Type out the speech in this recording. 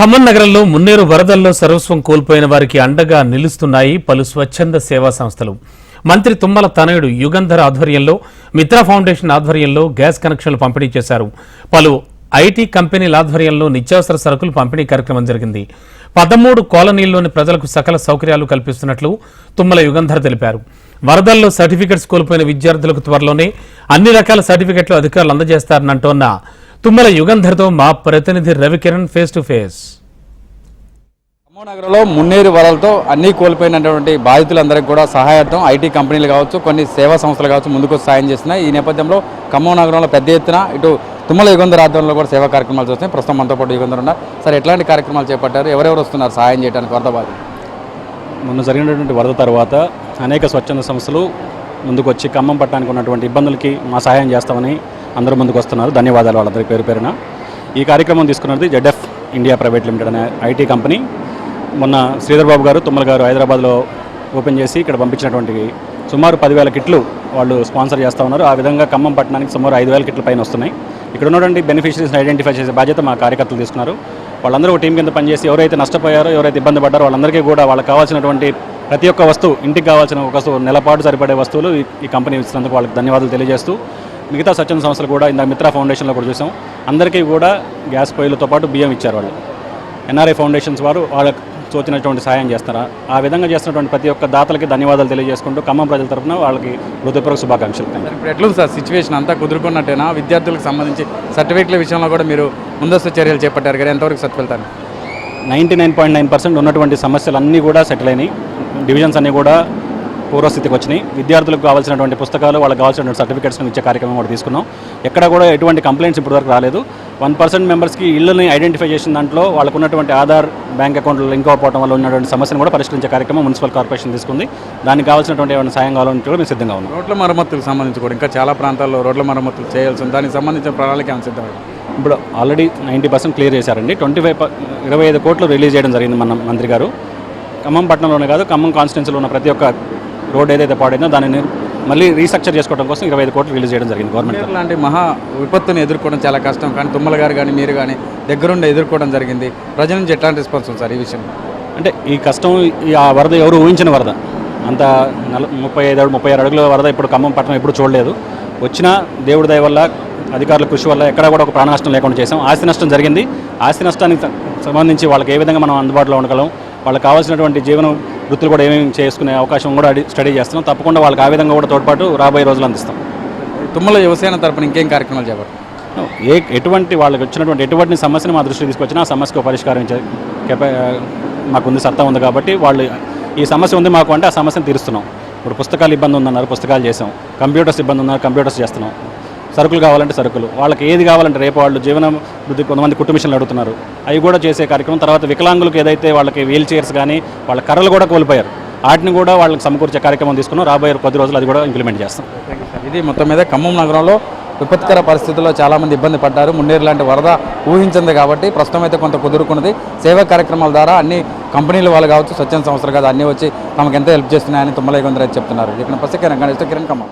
ఖమ్మం నగరంలో మున్నేరు వరదల్లో సర్వస్వం కోల్పోయిన వారికి అండగా నిలుస్తున్నాయి పలు స్వచ్ఛంద సేవా సంస్థలు. మంత్రి తుమ్మల తనయుడు యుగంధర్ ఆధ్వర్యంలో మిత్రా ఫౌండేషన్ ఆధ్వర్యంలో గ్యాస్ కనెక్షన్లు పంపిణీ చేశారు. పలు ఐటీ కంపెనీల ఆధ్వర్యంలో నిత్యావసర సరుకులు పంపిణీ కార్యక్రమం జరిగింది. పదమూడు కాలనీల్లోని ప్రజలకు సకల సౌకర్యాలు కల్పిస్తున్నట్లు తుమ్మల యుగంధర్ తెలిపారు. వరదల్లో సర్టిఫికెట్స్ కోల్పోయిన విద్యార్థులకు త్వరలోనే అన్ని రకాల సర్టిఫికెట్లు అధికారులు అందజేస్తారనంటోన్న తుమ్మల యుగంధర్తో మా ప్రతినిధి Ravikiran face to face Khammam నగరంలో మున్నేరు వరలతో అన్ని కోల్పోయినటువంటి బాధితులందరికీ కూడా సహాయార్థం ఐటీ కంపెనీలు కావచ్చు కొన్ని సేవా సంస్థలు కావచ్చు ముందుకు వచ్చి సాయం చేస్తున్నాయి. ఈ నేపథ్యంలో ఖమ్మం నగరంలో పెద్ద ఎత్తున ఇటు తుమ్మల యుగంధర్ ఆధ్వర్యంలో కూడా సేవా కార్యక్రమాలు చూస్తున్నాయి ప్రస్తుతం మనతో పాటు యుగంధర్ ఉన్నారు. సార్ ఎట్లాంటి కార్యక్రమాలు చేపట్టారు? ఎవరెవరు వస్తున్నారు సహాయం చేయడానికి? వరద బాధ. మొన్న జరిగినటువంటి వరద తర్వాత అనేక స్వచ్ఛంద సంస్థలు ముందుకు వచ్చి ఖమ్మం పట్టడానికి ఉన్నటువంటి ఇబ్బందులకి మా సహాయం చేస్తామని అందరూ ముందుకు వస్తున్నారు. ధన్యవాదాలు వాళ్ళందరి పేరు పేరున. ఈ కార్యక్రమం తీసుకున్నది జెడ్ఎఫ్ ఇండియా ప్రైవేట్ లిమిటెడ్ అనే ఐటీ కంపెనీ. మొన్న శ్రీధర్ బాబు గారు తుమ్మల గారు హైదరాబాద్లో ఓపెన్ చేసి ఇక్కడ పంపించినటువంటి సుమారు పదివేల కిట్లు వాళ్ళు స్పాన్సర్ చేస్తూ ఉన్నారు. ఆ విధంగా ఖమ్మం పట్టణానికి సుమారు ఐదు వేల కిట్ల పైన వస్తున్నాయి. ఇక్కడ ఉన్నటువంటి బెనిఫిషరీస్ని ఐడెంటిఫై చేసే బాధ్యత మా కార్యకర్తలు తీసుకున్నారు. వాళ్ళందరూ ఒక టీం కింద పనిచేసి ఎవరైతే నష్టపోయారో ఎవరైతే ఇబ్బంది పడ్డారో వాళ్ళందరికీ కూడా వాళ్ళకి కావాల్సినటువంటి ప్రతి ఒక్క వస్తువు ఇంటికి కావాల్సిన ఒక నెలపాటు సరిపడే వస్తువులు ఈ- ఈ కంపెనీ ఇచ్చినందుకు వాళ్ళకి ధన్యవాదాలు తెలియజేస్తూ మిగతా స్వచ్ఛంద సంస్థలు కూడా ఇందాక మిత్రా ఫౌండేషన్లో కూడా చూసాం. అందరికీ కూడా గ్యాస్ పొయ్యిలతో పాటు బియ్యం ఇచ్చారు వాళ్ళు. ఎన్ఆర్ఐ ఫౌండేషన్స్ వారు వాళ్ళకు తోచినటువంటి సాయం చేస్తారా? ఆ విధంగా చేస్తున్నటువంటి ప్రతి ఒక్క దాతలకి ధన్యవాదాలు తెలియజేసుకుంటూ ఖమ్మం ప్రజల తరఫున వాళ్ళకి హృదయపూర్వక శుభాకాంక్షలు. ఇప్పుడు ఎట్లుంది సార్ సిచ్యువేషన్? అంతా కుదురుకున్నట్టేనా? విద్యార్థులకు సంబంధించి సర్టిఫికేట్ల విషయంలో కూడా మీరు ముందస్తు చర్యలు చేపట్టారు కదా? ఎంతవరకు సత్వెళ్తాను ninety nine point nine percent ఉన్నటువంటి సమస్యలు అన్నీ కూడా సెటిల్ అయినాయి. డివిజన్స్ అన్నీ కూడా పూర్వస్థితికి వచ్చినాయి. విద్యార్థులకు కావాల్సినటువంటి పుస్తకాలు వాళ్ళకి కావాల్సినటువంటి సర్టిఫికేట్స్ ఇచ్చే కార్యక్రమం కూడా తీసుకున్నాం. ఎక్కడ కూడా ఎటువంటి కంప్లైంట్స్ ఇప్పటివరకు రాలేదు. వన్ పర్సెంట్ మెంబర్స్కి ఇళ్ళని ఐడెంటిఫై చేసిన దాంట్లో వాళ్ళకు ఉన్నటువంటి ఆధార్ బ్యాంక్ అకౌంట్లు లింక్ అవ్వడం వల్ల ఉన్నటువంటి సమస్యను కూడా పరిష్కరించే కార్యక్రమం మున్సిపల్ కార్పొరేషన్ తీసుకుంది. దానికి కావాల్సినటువంటి ఏమైనా సాయం కావాలంటే కూడా మేము సిద్ధంగా ఉన్నాం. రోడ్ల మరమ్మతులకు సంబంధించి కూడా ఇంకా చాలా ప్రాంతాల్లో రోడ్ల మరమ్మతులు చేయాల్సి ఉంది. దానికి సంబంధించిన ప్రణాళిక ఏమైనా సిద్ధం ఇప్పుడు ఆల్రెడీ నైంటీ పర్సెంట్ క్లియర్ చేశారండి. ట్వంటీ ఫైవ్ ఇరవై ఐదు కోట్లు రిలీజ్ చేయడం జరిగింది మన మంత్రి గారు. ఖమ్మం పట్టణంలోనే కాదు ఖమ్మం కాన్స్టిట్యున్సీలో ఉన్న ప్రతి ఒక్క రోడ్ ఏదైతే పాడైందో దానిని మళ్ళీ రీస్ట్రక్చర్ చేసుకోవడం కోసం ఇరవై ఐదు కోట్లు రిలీజ్ చేయడం జరిగింది గవర్నమెంట్ లాంటి మహా విపత్తుని ఎదుర్కోవడం చాలా కష్టం కానీ తుమ్మల గారు కానీ మీరు కానీ దగ్గరుండి ఎదుర్కోవడం జరిగింది. ప్రజల నుంచి ఎట్లాంటి రెస్పాన్స్ ఉంది సార్ ఈ విషయంలో? అంటే ఈ కష్టం ఈ ఆ వరద ఎవరు ఊహించిన వరద? అంత నల ముప్పై ఐదు ముప్పై ఆరు అడుగుల వరద ఇప్పుడు ఖమ్మం పట్టణం ఎప్పుడు చూడలేదు. వచ్చిన దేవుడి దయ వల్ల అధికారుల కృషి వల్ల ఎక్కడ కూడా ఒక ప్రాణ నష్టం లేకుండా చేసాం ఆస్తి నష్టం జరిగింది. ఆస్తి నష్టానికి సంబంధించి వాళ్ళకి ఏ విధంగా మనం అందుబాటులో ఉండగలం? వాళ్ళకి కావాల్సినటువంటి జీవన వృత్తులు కూడా ఏమేమి చేసుకునే అవకాశం కూడా స్టడీ చేస్తున్నాం. తప్పకుండా వాళ్ళకి ఆ విధంగా కూడా తోడ్పాటు రాబోయే రోజులు అందిస్తాం. తుమ్మల యువసేన తరపున ఇంకేం కార్యక్రమాలు చేపట్టారు ఏ ఎటువంటి వాళ్ళకి వచ్చినటువంటి ఎటువంటి సమస్యను మా దృష్టికి తీసుకొచ్చినా ఆ సమస్యకు పరిష్కారం మాకుంది సత్తా ఉంది కాబట్టి వాళ్ళు ఈ సమస్య ఉంది మాకు అంటే ఆ సమస్యను తీరుస్తున్నాం. ఇప్పుడు పుస్తకాలు ఇబ్బంది ఉందన్నారు పుస్తకాలు చేసాం. కంప్యూటర్స్ ఇబ్బంది ఉన్నారు కంప్యూటర్స్ చేస్తున్నాం. సరుకులు కావాలంటే సరుకులు. వాళ్ళకి ఏది కావాలంటే రేపు వాళ్ళు జీవన వృద్ధి కొంతమంది కుట్టు మిషన్లు అడుగుతున్నారు. అవి కూడా చేసే కార్యక్రమం. తర్వాత వికలాంగులకు ఏదైతే వాళ్ళకి వీల్ చైర్స్ కానీ వాళ్ళ కర్రలు కూడా కోల్పోయారు. వాటిని కూడా వాళ్ళకి సమకూర్చే కార్యక్రమం తీసుకున్నాం. రాబోయే కొద్ది రోజులు అది కూడా ఇంప్లిమెంట్ చేస్తాం. ఇది మొత్తం మీద ఖమ్మం నగరంలో విపత్కర పరిస్థితుల్లో చాలామంది ఇబ్బంది పడ్డారు. మున్నేరు లాంటి వరద ఊహించింది కాబట్టి ప్రస్తుతం అయితే కొంత కుదురుకున్నది. సేవా కార్యక్రమాల ద్వారా అన్ని కంపెనీలు వాళ్ళు కావచ్చు స్వచ్ఛంద సంస్థలు కాదు అన్నీ వచ్చి తమకు ఎంత హెల్ప్ చేస్తున్నాయని తుమ్మలే కొందరు చెప్తున్నారు. ఇక్కడ పసికిరణ్ గణేష్ కిరణ్ కమ్మ